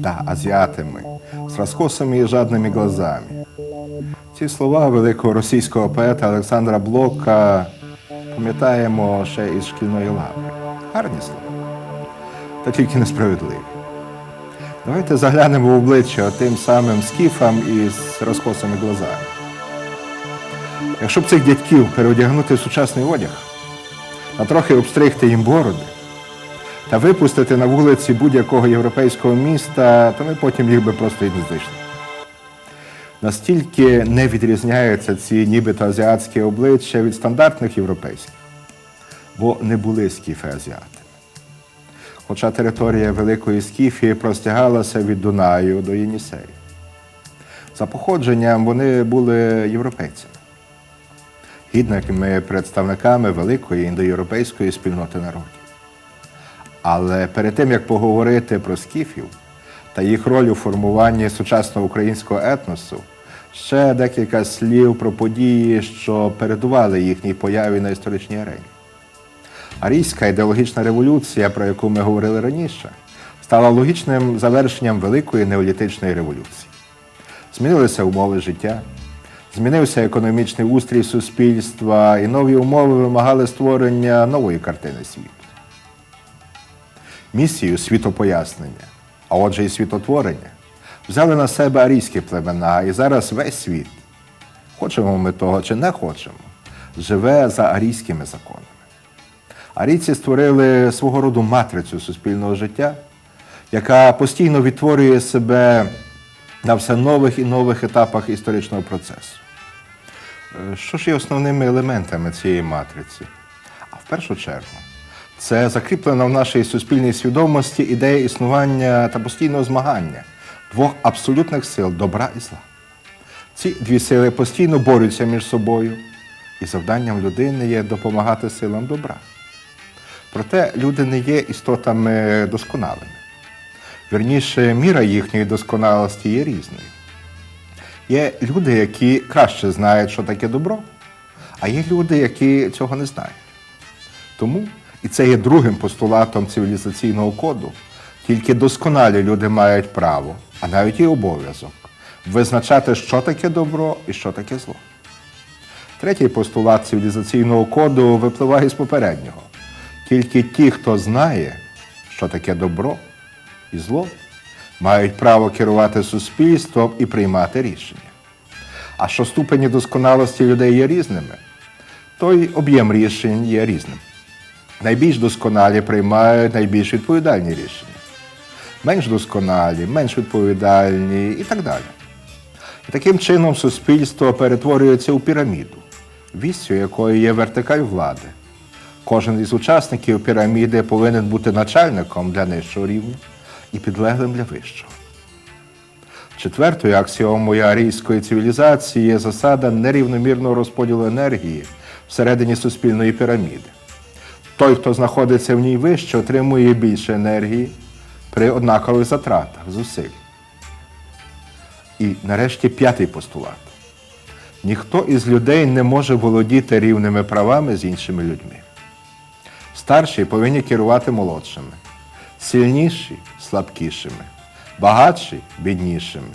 Скіфами, азіатами, з розкосами і жадними глазами. Ці слова великого російського поета Олександра Блока пам'ятаємо ще із шкільної лави. Гарні слова, та тільки несправедливі. Давайте заглянемо в обличчя тим самим скіфам із розкосими глазами. Якщо б цих дядьків переодягнути в сучасний одяг, а трохи обстригти їм бороди та випустити на вулиці будь-якого європейського міста, то ми потім їх би просто і не знайшли. Настільки не відрізняються ці нібито азіатські обличчя від стандартних європейських, бо не були скіфи азіати. Хоча територія Великої Скіфії простягалася від Дунаю до Єнісею. За походженням вони були європейцями, гідними представниками великої індоєвропейської спільноти народів. Але перед тим як поговорити про скіфів та їх роль у формуванні сучасного українського етносу, ще декілька слів про події, що передували їхній появі на історичній арені. Арійська ідеологічна революція, про яку ми говорили раніше, стала логічним завершенням великої неолітичної революції. Змінилися умови життя, змінився економічний устрій суспільства, і нові умови вимагали створення нової картини світу. Місію світопояснення, а отже і світотворення, взяли на себе арійські племена, і зараз весь світ, хочемо ми того чи не хочемо, живе за арійськими законами. Арійці створили свого роду матрицю суспільного життя, яка постійно відтворює себе на все нових і нових етапах історичного процесу. Е, Що ж є основними елементами цієї матриці? А в першу чергу, це закріплена в нашій суспільній свідомості ідея існування та постійного змагання двох абсолютних сил добра і зла. Ці дві сили постійно борються між собою, і завданням людини є допомагати силам добра. Проте люди не є істотами досконалими. Вірніше, міра їхньої досконалості є різною. Є люди, які краще знають, що таке добро, а є люди, які цього не знають. Тому, і це є другим постулатом цивілізаційного коду, тільки досконалі люди мають право, а навіть і обов'язок визначати, що таке добро і що таке зло. Третій постулат цивілізаційного коду випливає з попереднього. Тільки ті, хто знає, що таке добро і зло, мають право керувати суспільством і приймати рішення. А що ступені досконалості людей є різними, то й об'єм рішень є різним. Найбільш досконалі приймають найбільш відповідальні рішення, менш досконалі, менш відповідальні і так далі. І таким чином суспільство перетворюється у піраміду, вістю якої є вертикаль влади. Кожен із учасників піраміди повинен бути начальником для нижчого рівня і підлеглим для вищого. Четвертою аксіомою арійської цивілізації є засада нерівномірного розподілу енергії всередині суспільної піраміди. Той, хто знаходиться в ній вище, отримує більше енергії при однакових затратах, зусиль. І нарешті п'ятий постулат. Ніхто із людей не може володіти рівними правами з іншими людьми. Старші повинні керувати молодшими, сильніші слабкішими, багатші біднішими,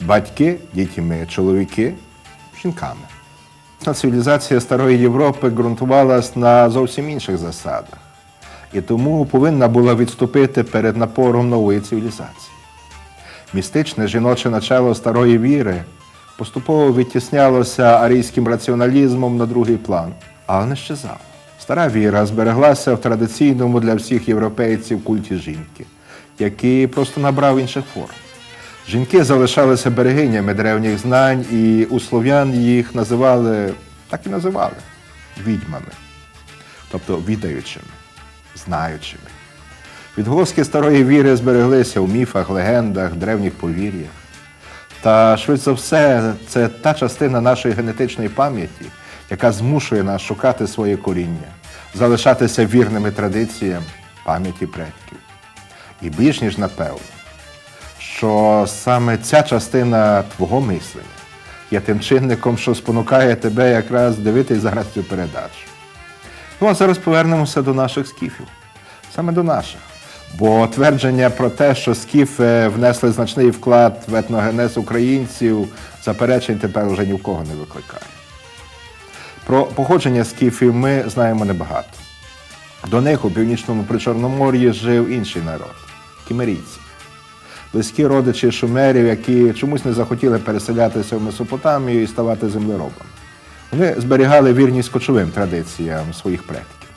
батьки дітьми, чоловіки жінками. Цивілізація Старої Європи ґрунтувалась на зовсім інших засадах і тому повинна була відступити перед напором нової цивілізації. Містичне жіноче начало старої віри поступово відтіснялося арійським раціоналізмом на другий план, але не щезало. Стара віра збереглася в традиційному для всіх європейців культі жінки, який просто набрав інших форм. Жінки залишалися берегинями древніх знань, і у слов'ян їх називали, так і називали відьмами, тобто відаючими, знаючими. Відголоски старої віри збереглися у міфах, легендах, древніх повір'ях. Та швидше за все, це та частина нашої генетичної пам'яті, яка змушує нас шукати своє коріння, залишатися вірними традиціям пам'яті предків. І більш ніж напевно, що саме ця частина твого мислення є тим чинником, що спонукає тебе якраз дивитись зараз цю передачу. Ну а зараз повернемося до наших скіфів, саме до наших. Бо твердження про те, що скіфи внесли значний вклад в етногенез українців, заперечень тепер уже ні в кого не викликає. Про походження скіфів ми знаємо небагато. До них у північному Причорномор'ї жив інший народ кімерійці. Близькі родичі шумерів, які чомусь не захотіли переселятися в Месопотамію і ставати землеробами. Вони зберігали вірність кочовим традиціям своїх предків.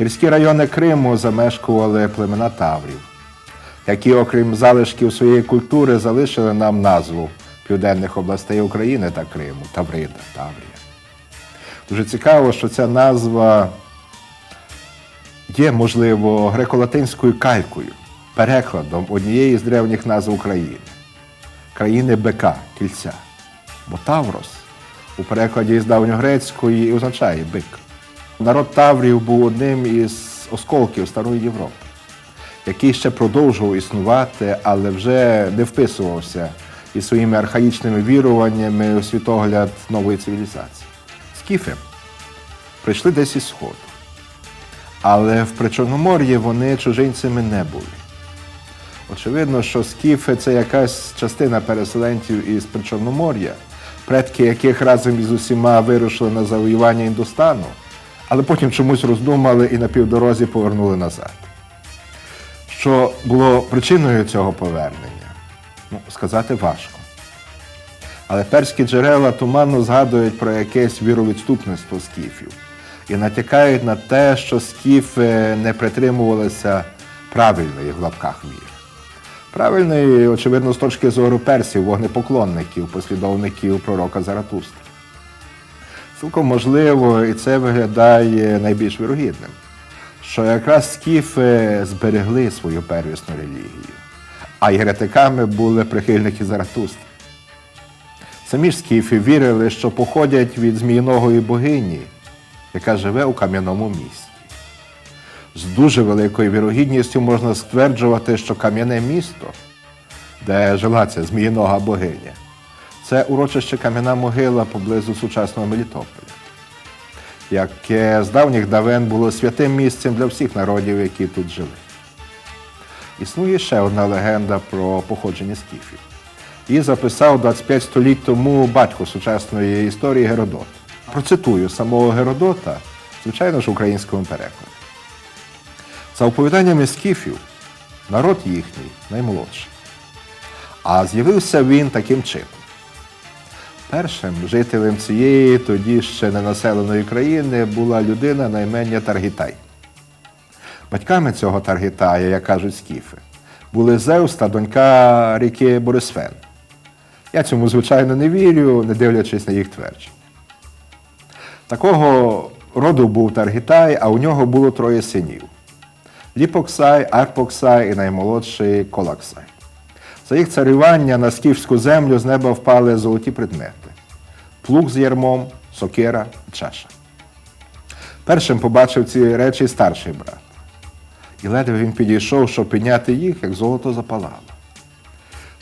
Гірські райони Криму замешкували племена Таврів, які, окрім залишків своєї культури, залишили нам назву південних областей України та Криму Таврида, Таврія. Дуже цікаво, що ця назва є, можливо, греко-латинською калькою, перекладом однієї з древніх назв України країни бика, кільця. Бо Таврос у перекладі з давньогрецької означає бик. Народ Таврів був одним із осколків Старої Європи, який ще продовжував існувати, але вже не вписувався із своїми архаїчними віруваннями у світогляд нової цивілізації. Скіфи прийшли десь із Сходу. Але в Причорномор'ї вони чужинцями не були. Очевидно, що скіфи це якась частина переселенців із Причорномор'я, предки яких разом із усіма вирушили на завоювання Індостану, але потім чомусь роздумали і на півдорозі повернули назад. Що було причиною цього повернення? Ну, сказати важко. Але перські джерела туманно згадують про якесь віровідступництво скіфів і натякають на те, що скіфи не притримувалися правильної в лапках віри. Правильної, очевидно, з точки зору персів, вогнепоклонників, послідовників пророка Заратустра. Цілком можливо, і це виглядає найбільш вірогідним, що якраз скіфи зберегли свою первісну релігію, а єретиками були прихильники Заратустри. Самі ж скіфи вірили, що походять від зміїногої богині, яка живе у кам'яному місті. З дуже великою вірогідністю можна стверджувати, що кам'яне місто, де жила ця зміїнога богиня, це урочище кам'яна могила поблизу сучасного Мелітополя, яке з давніх давен було святим місцем для всіх народів, які тут жили. Існує ще одна легенда про походження скіфів. Її записав 25 століть тому батько сучасної історії Геродот. Процитую самого Геродота, звичайно ж, українському перекладі. За оповіданнями скіфів, народ їхній наймолодший. А з'явився він таким чином. Першим жителем цієї тоді ще ненаселеної країни була людина на ім'я Таргітай. Батьками цього Таргітая, як кажуть скіфи, були Зевс та донька ріки Борисфен. Я цьому, звичайно, не вірю, не дивлячись на їх твердження. Такого роду був Таргітай, а у нього було троє синів: Ліпоксай, Арпоксай і наймолодший Колаксай. За їх царювання на скіфську землю з неба впали золоті предмети: плуг з ярмом, сокира, чаша. Першим побачив ці речі старший брат. І ледве він підійшов, щоб підняти їх, як золото запалало.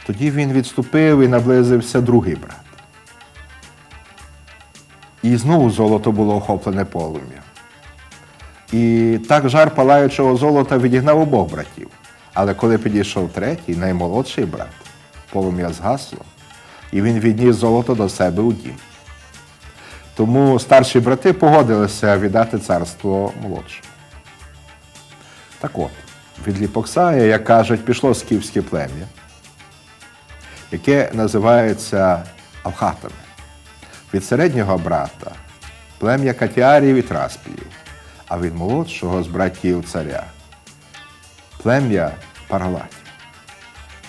Тоді він відступив і наблизився другий брат. І знову золото було охоплене полум'ям. І так жар палаючого золота відігнав обох братів. Але коли підійшов третій, наймолодший брат, полум'я згасло, і він відніс золото до себе у дім. Тому старші брати погодилися віддати царство молодшому. Так от, від Ліпоксая, як кажуть, пішло скіфське плем'я, яке називається Алхатами. Від середнього брата плем'я Катіарів і Траспіїв, а від молодшого з братів царя плем'я Паралатів.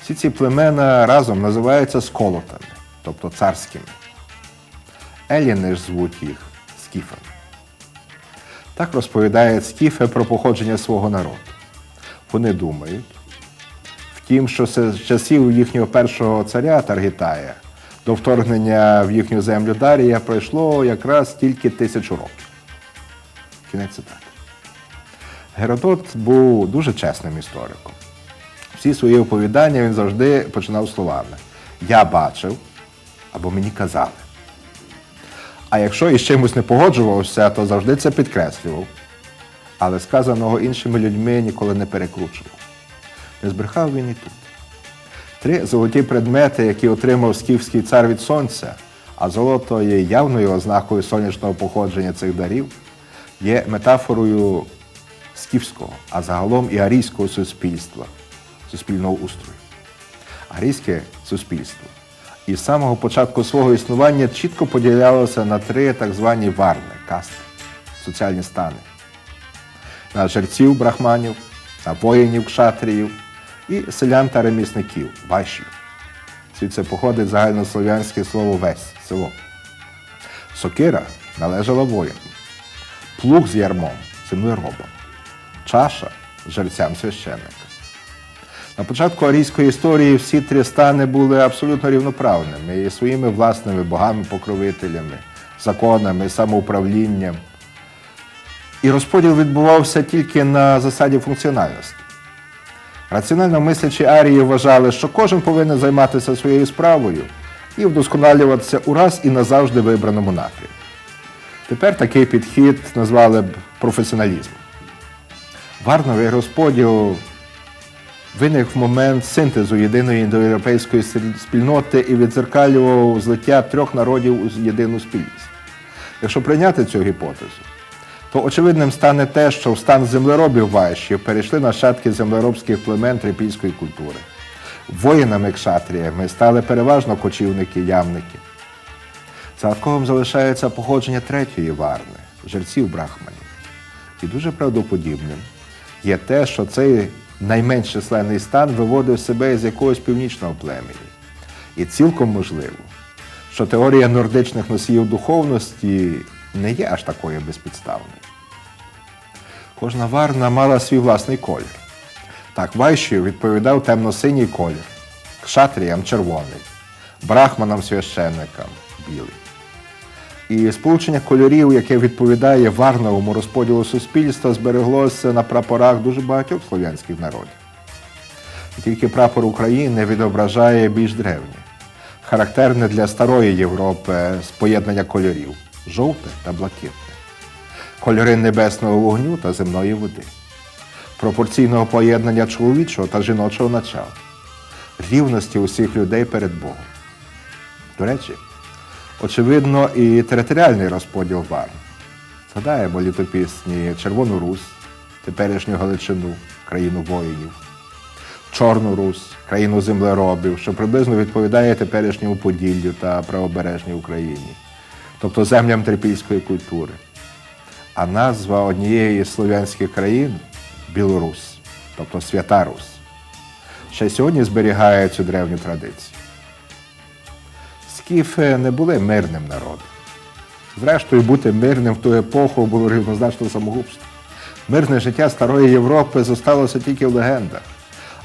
Всі ці племена разом називаються сколотами, тобто царськими. Еліни ж звуть їх скіфами. Так розповідають скіфи про походження свого народу. Вони думають, втім, що з часів їхнього першого царя Таргітая до вторгнення в їхню землю Дарія пройшло якраз тільки тисячу років. Кінець цитати. Геродот був дуже чесним істориком. Всі свої оповідання він завжди починав словами Я бачив або мені казали. А якщо із чимось не погоджувався, то завжди це підкреслював. Але сказаного іншими людьми ніколи не перекручував. Не збрехав він і тут. Три золоті предмети, які отримав скіфський цар від сонця, а золото є явною ознакою сонячного походження цих дарів, є метафорою скіфського, а загалом і арійського суспільства, суспільного устрою. Арійське суспільство із самого початку свого існування чітко поділялося на три так звані варни, касти, соціальні стани. На жерців брахманів, на воїнів кшатріїв і селян та ремісників, вайшів. Звідси походить загальнослов'янське слово весь село. Сокира належала воїнам, плуг з ярмом землеробам, чаша жерцям священника. На початку арійської історії всі три стани були абсолютно рівноправними і своїми власними богами-покровителями, законами, самоуправлінням. І розподіл відбувався тільки на засаді функціональності. Раціонально мислячі арії вважали, що кожен повинен займатися своєю справою і вдосконалюватися ураз і назавжди вибраному напрямку. Тепер такий підхід назвали б професіоналізмом. Варновий розподіл виник в момент синтезу єдиної індоєвропейської спільноти і відзеркалював злиття трьох народів у єдину спільність. Якщо прийняти цю гіпотезу, то очевидним стане те, що в стан землеробів вайшів перейшли нащадки землеробських племен трипільської культури. Воїнами кшатріями стали переважно кочівники, ямники. Загадковим залишається походження третьої варни жерців брахманів. І дуже правдоподібним є те, що цей найменш численний стан виводив себе із якогось північного племені. І цілком можливо, що теорія нордичних носіїв духовності не є аж такою безпідставною. Кожна варна мала свій власний колір. Так, Вайшію відповідав темно-синій колір, кшатріям червоний, брахманам священникам білий. І сполучення кольорів, яке відповідає варновому розподілу суспільства, збереглося на прапорах дуже багатьох слов'янських народів. І тільки прапор України відображає більш древнє, характерне для старої Європи з поєднання кольорів жовте та блакитне, кольори небесного вогню та земної води, пропорційного поєднання чоловічого та жіночого начала, рівності усіх людей перед Богом. До речі, очевидно, і територіальний розподіл вар. Згадаємо літопісні Червону Русь, теперішню Галичину, країну воїнів, Чорну Русь, країну землеробів, що приблизно відповідає теперішньому Поділлю та правобережній Україні, тобто землям трипільської культури. А назва однієї із слов'янських країн Білорусь, тобто Свята Русь. Ще сьогодні зберігає цю древню традицію. Скіфи не були мирним народом. Зрештою, бути мирним в ту епоху було рівнозначно самогубству. Мирне життя старої Європи зосталося тільки в легендах,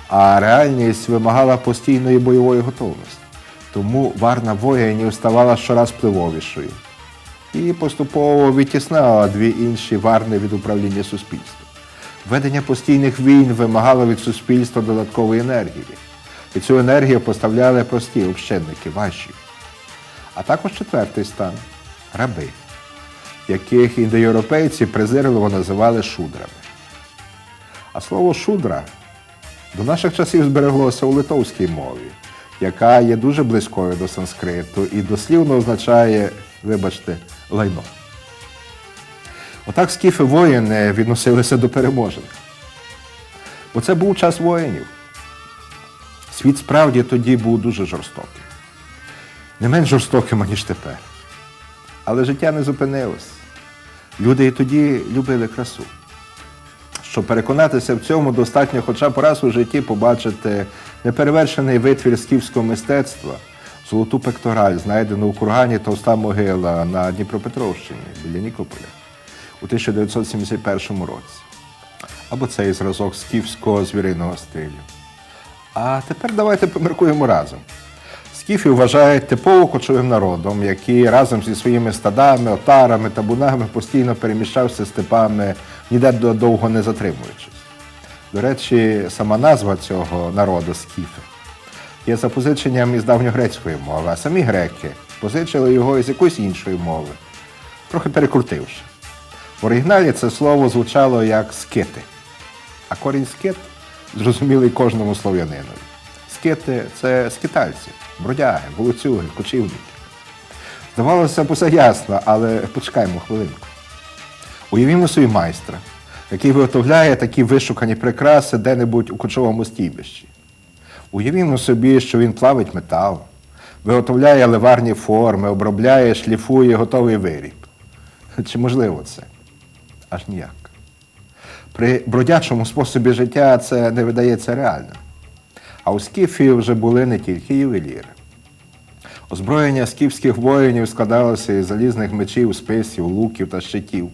а реальність вимагала постійної бойової готовності. Тому варна воїнів ставала щораз впливовішою і поступово відтіснала дві інші варни від управління суспільством. Ведення постійних війн вимагало від суспільства додаткової енергії. І цю енергію поставляли прості общинники, ваші. А також четвертий стан раби, яких індоєвропейці презирливо називали шудрами. А слово шудра до наших часів збереглося у литовській мові, яка є дуже близькою до санскриту і дослівно означає, вибачте, лайно. Отак скіфи воїни відносилися до переможених. Бо це був час воїнів. Світ справді тоді був дуже жорстокий. Не менш жорстоким, ніж тепер. Але життя не зупинилось. Люди і тоді любили красу. Щоб переконатися в цьому, достатньо хоча б раз у житті побачити неперевершений витвір скіфського мистецтва, золоту пектораль, знайдену у кургані Товста могила на Дніпропетровщині біля Нікополя у 1971 році. Або цей зразок скіфського звіриного стилю. А тепер давайте поміркуємо разом. Скіфів вважають типово кочовим народом, який разом зі своїми стадами, отарами, табунами постійно переміщався степами, ніде довго не затримуючись. До речі, сама назва цього народу скіфи є запозиченням із давньогрецької мови, а самі греки позичили його із якоїсь іншої мови, трохи перекрутивши. В оригіналі це слово звучало як скити, а корінь скит зрозумілий кожному слов'янинові. Скити це скитальці, бродяги, волоцюги, кочівники. Здавалося б, усе ясно, але почекаймо хвилинку. Уявімо собі майстра, який виготовляє такі вишукані прикраси де-небудь у кочовому стійбищі. Уявімо собі, що він плавить метал, виготовляє ливарні форми, обробляє, шліфує готовий виріб. Чи можливо це? Аж ніяк. При бродячому способі життя це не видається реальним. А у скіфів вже були не тільки ювеліри. Озброєння скіфських воїнів складалося із залізних мечів, списів, луків та щитів.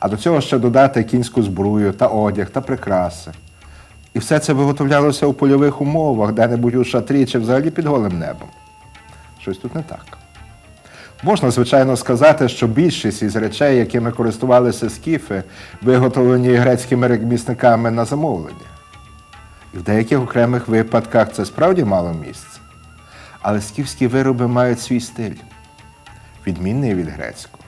А до цього ще додати кінську збрую та одяг та прикраси. І все це виготовлялося у польових умовах, де-небудь у шатрі чи взагалі під голим небом. Щось тут не так. Можна, звичайно, сказати, що більшість із речей, якими користувалися скіфи, виготовлені грецькими ремісниками на замовлення. І в деяких окремих випадках це справді мало місце. Але скіфські вироби мають свій стиль, відмінний від грецького.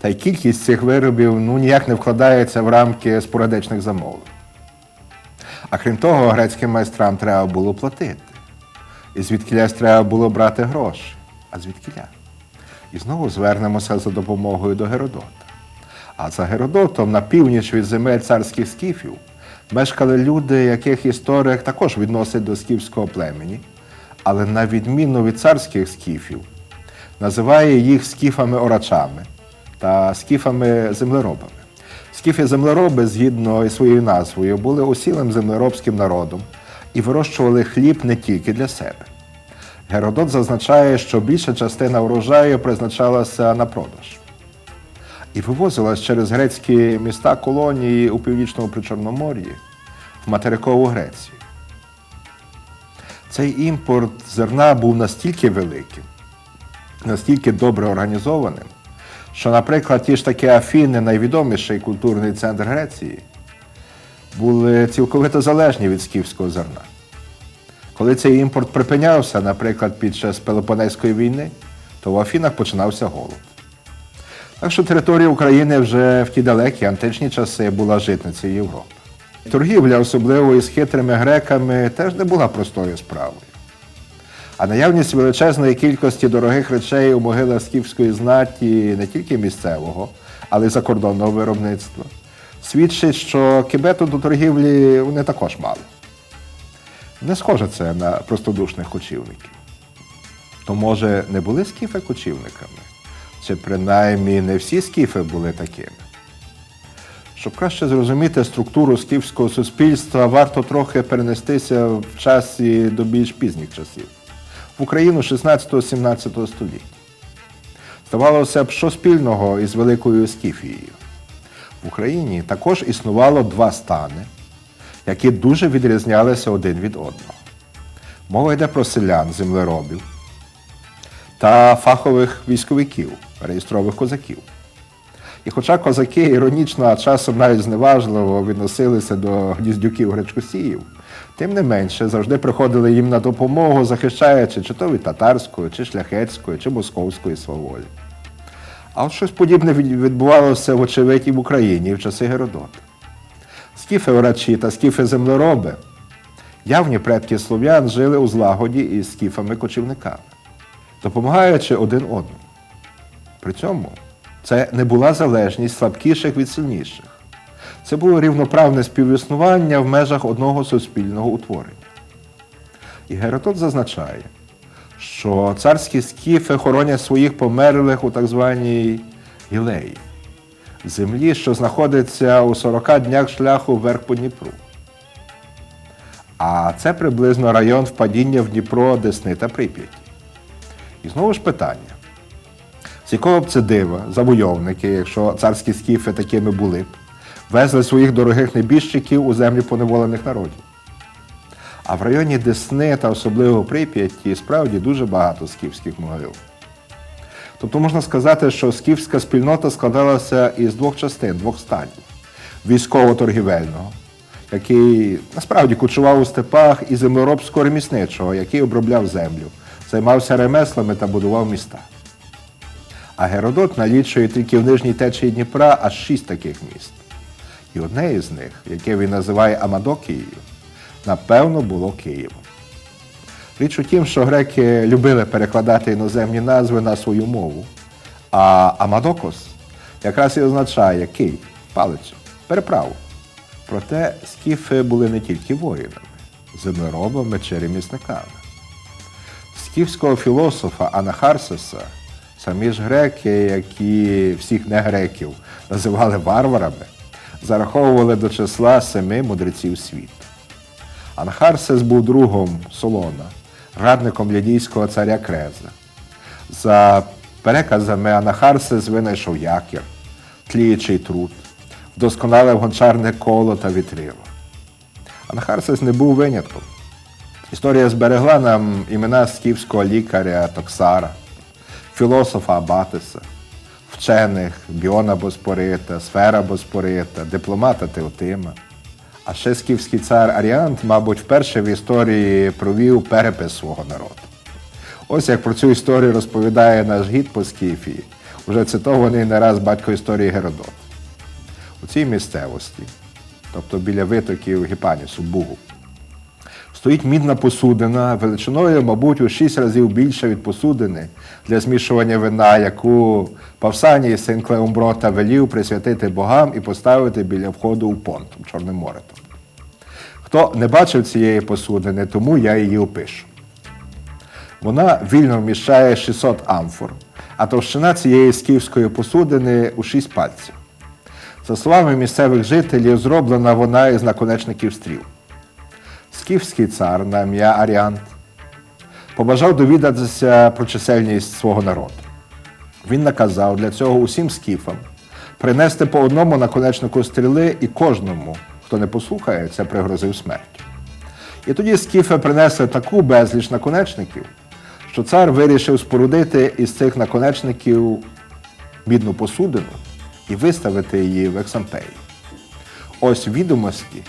Та й кількість цих виробів ну, ніяк не вкладається в рамки спорадичних замовлень. А крім того, грецьким майстрам треба було платити. І звідкілясь треба було брати гроші. А звідкіля? І знову звернемося за допомогою до Геродота. А за Геродотом на північ від земель царських скіфів мешкали люди, яких історик також відносить до скіфського племені, але на відміну від царських скіфів, називає їх скіфами-орачами та скіфами-землеробами. Скіфи-землероби, згідно із своєю назвою, були усілим землеробським народом і вирощували хліб не тільки для себе. Геродот зазначає, що більша частина урожаю призначалася на продаж і вивозилась через грецькі міста колонії у північному Причорномор'ї в материкову Грецію. Цей імпорт зерна був настільки великим, настільки добре організованим, що, наприклад, ті ж такі Афіни, найвідоміший культурний центр Греції, були цілковито залежні від скіфського зерна. Коли цей імпорт припинявся, наприклад, під час Пелопонезької війни, то в Афінах починався голод. Так що територія України вже в ті далекі античні часи була житницею Європи. Торгівля, особливо із хитрими греками, теж не була простою справою. А наявність величезної кількості дорогих речей у могилах скіфської знаті не тільки місцевого, але й закордонного виробництва, свідчить, що кібету до торгівлі вони також мали. Не схоже це на простодушних кочівників. То, може, не були скіфи кочівниками? Чи принаймні не всі скіфи були такими? Щоб краще зрозуміти структуру скіфського суспільства, варто трохи перенестися в часі до більш пізніх часів в Україну 16-17 століття. Здавалося б, що спільного із Великою Скіфією. В Україні також існувало два стани, які дуже відрізнялися один від одного. Мова йде про селян, землеробів та фахових військовиків, реєстрових козаків. І хоча козаки іронічно, а часом навіть зневажливо відносилися до гніздюків гречкосіїв, тим не менше завжди приходили їм на допомогу, захищаючи чи то від татарської, чи шляхетської, чи московської сваволі. А от щось подібне відбувалося, вочевидь, і в Україні в часи Геродота. Скіфи-орачі та скіфи-землероби, явні предки слов'ян жили у злагоді із скіфами-кочівниками, допомагаючи один одному. При цьому це не була залежність слабкіших від сильніших. Це було рівноправне співіснування в межах одного суспільного утворення. І Геродот зазначає, що царські скіфи хоронять своїх померлих у так званій Гілеї, землі, що знаходиться у 40 днях шляху вверх по Дніпру. А це приблизно район впадіння в Дніпро, Десни та Прип'яті. І знову ж питання. З якого б це дива, завойовники, якщо царські скіфи такими були б, везли своїх дорогих небіжчиків у землі поневолених народів. А в районі Десни та особливо Прип'яті справді дуже багато скіфських могил. Тобто можна сказати, що скіфська спільнота складалася із двох частин, двох станів: військово-торгівельного, який насправді кучував у степах, і землеробського ремісничого, який обробляв землю, займався ремеслами та будував міста. А Геродот налічує тільки в нижній течії Дніпра аж шість таких міст. І одне із них, яке він називає Амадокією, напевно, було Києвом. Річ у тім, що греки любили перекладати іноземні назви на свою мову, а Амадокос якраз і означає Кий, палицю, переправу. Проте скіфи були не тільки воїнами, землеробами чи ремісниками. Скіфського філософа Анахарсиса самі ж греки, які всіх негреків називали варварами, зараховували до числа семи мудреців світу. Анахарсис був другом Солона, радником лідійського царя Креза. За переказами Анахарсис винайшов якір, тліючий труд, вдосконалив гончарне коло та вітрило. Анахарсис не був винятком. Історія зберегла нам імена скіфського лікаря Токсара, філософа Абатиса, вчених Біона Боспорита, Сфера Боспорита, дипломата Теотима. А ще скіфський цар Аріант, мабуть, вперше в історії провів перепис свого народу. Ось як про цю історію розповідає наш гід по Скіфії, уже цитований не раз батько історії Геродот. У цій місцевості, тобто біля витоків Гіпанісу, Бугу, стоїть мідна посудина величиною, мабуть, у шість разів більше від посудини для змішування вина, яку Павсаній син Клеумброта велів присвятити богам і поставити біля входу у понтум Чорним морем. Хто не бачив цієї посудини, тому я її опишу. Вона вільно вміщає 600 амфор, а товщина цієї скіфської посудини у 6 пальців. За словами місцевих жителів, зроблена вона із наконечників стріл. Скіфський цар на ім'я Аріант побажав довідатися про чисельність свого народу. Він наказав для цього усім скіфам принести по одному наконечнику стріли і кожному, хто не послухає, це пригрозив смертю. І тоді скіфи принесли таку безліч наконечників, що цар вирішив спорудити із цих наконечників бідну посудину і виставити її в Ексампеї. Ось відомості,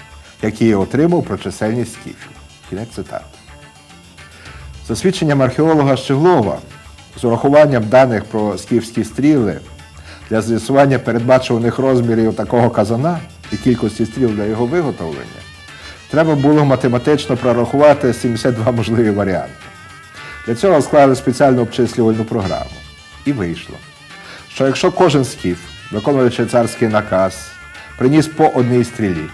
які я отримав про чисельність скіфів. Кінець цитати. За свідченням археолога Щеглова, з урахуванням даних про скіфські стріли для з'ясування передбачуваних розмірів такого казана і кількості стріл для його виготовлення, треба було математично прорахувати 72 можливі варіанти. Для цього склали спеціальну обчислювальну програму. І вийшло, що якщо кожен скіф, виконуючи царський наказ, приніс по одній стрілі,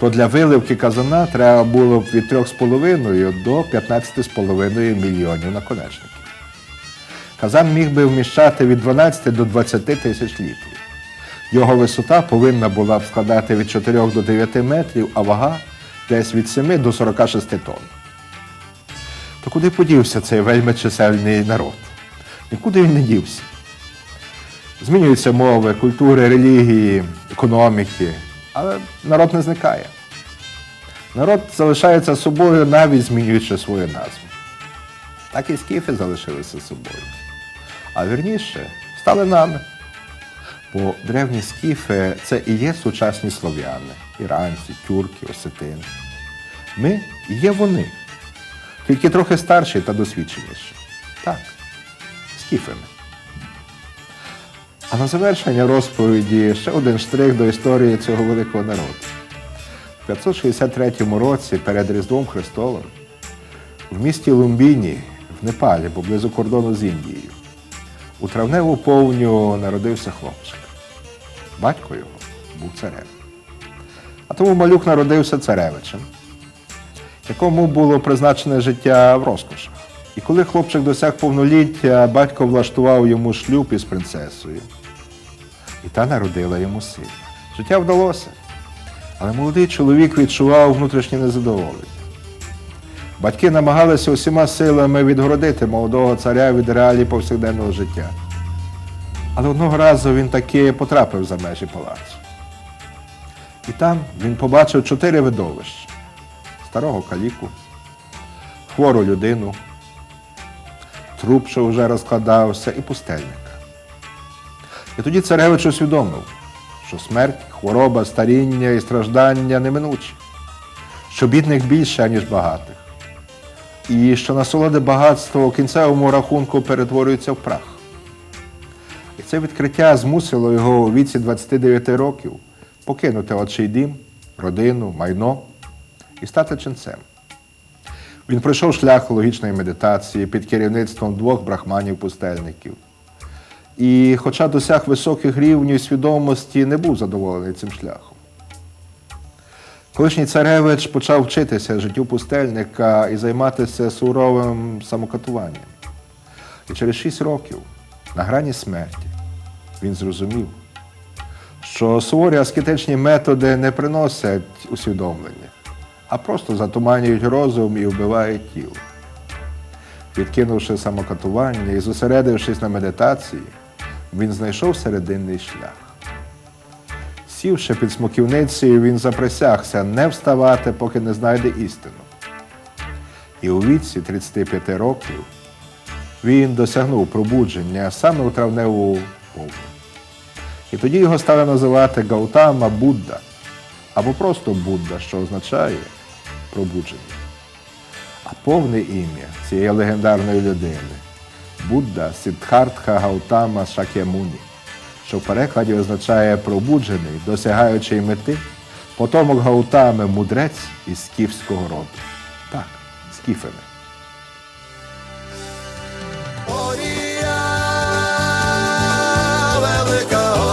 то для виливки казана треба було б від 3,5 до 15,5 мільйонів наконечників. Казан міг би вміщати від 12 до 20 тисяч літрів. Його висота повинна була б складати від 4 до 9 метрів, а вага десь від 7 до 46 тонн. То куди подівся цей вельми чисельний народ? Нікуди він не дівся. Змінюються мови, культури, релігії, економіки, але народ не зникає. Народ залишається собою, навіть змінюючи свою назву. Так і скіфи залишилися собою. А вірніше, стали нами. Бо древні скіфи це і є сучасні слов'яни, іранці, тюрки, осетини. Ми є вони, тільки трохи старші та досвідченіші. Так, скіфами. А на завершення розповіді ще один штрих до історії цього великого народу. В 563 році перед Різдвом Христовим в місті Лумбіні в Непалі, поблизу кордону з Індією, у травневу повню народився хлопчик. Батько його був царем. А тому малюк народився царевичем, якому було призначене життя в розкошах. І коли хлопчик досяг повноліття, батько влаштував йому шлюб із принцесою. І та народила йому сина. Життя вдалося. Але молодий чоловік відчував внутрішнє незадоволення. Батьки намагалися усіма силами відгородити молодого царя від реалій повсякденного життя. Але одного разу він таки потрапив за межі палацу. І там він побачив чотири видовища: старого каліку, хвору людину, труп, що вже розкладався, і пустельника. І тоді царевич усвідомив, що смерть, хвороба, старіння і страждання неминучі, що бідних більше, ніж багатих, і що насолоди багатства у кінцевому рахунку перетворюються в прах. І це відкриття змусило його у віці 29 років покинути отчий дім, родину, майно і стати ченцем. Він пройшов шлях логічної медитації під керівництвом двох брахманів-пустельників. І, хоча досяг високих рівнів свідомості, не був задоволений цим шляхом. Колишній царевич почав вчитися життю пустельника і займатися суровим самокатуванням. І через шість років, на грані смерті, він зрозумів, що суворі аскетичні методи не приносять усвідомлення, а просто затуманюють розум і вбивають тіло. Відкинувши самокатування і зосередившись на медитації, він знайшов серединний шлях. Сівши під смоківницею, він заприсягся не вставати, поки не знайде істину. І у віці 35 років він досягнув пробудження саме у травневу повну. І тоді його стали називати Гаутама Будда або просто Будда, що означає пробудження. А повне ім'я цієї легендарної людини Будда Сіддхартха Гаутама Шакямуні, що в перекладі означає пробуджений, досягаючий мети, потомок Гаутами мудрець із скіфського роду. Так, скіфами.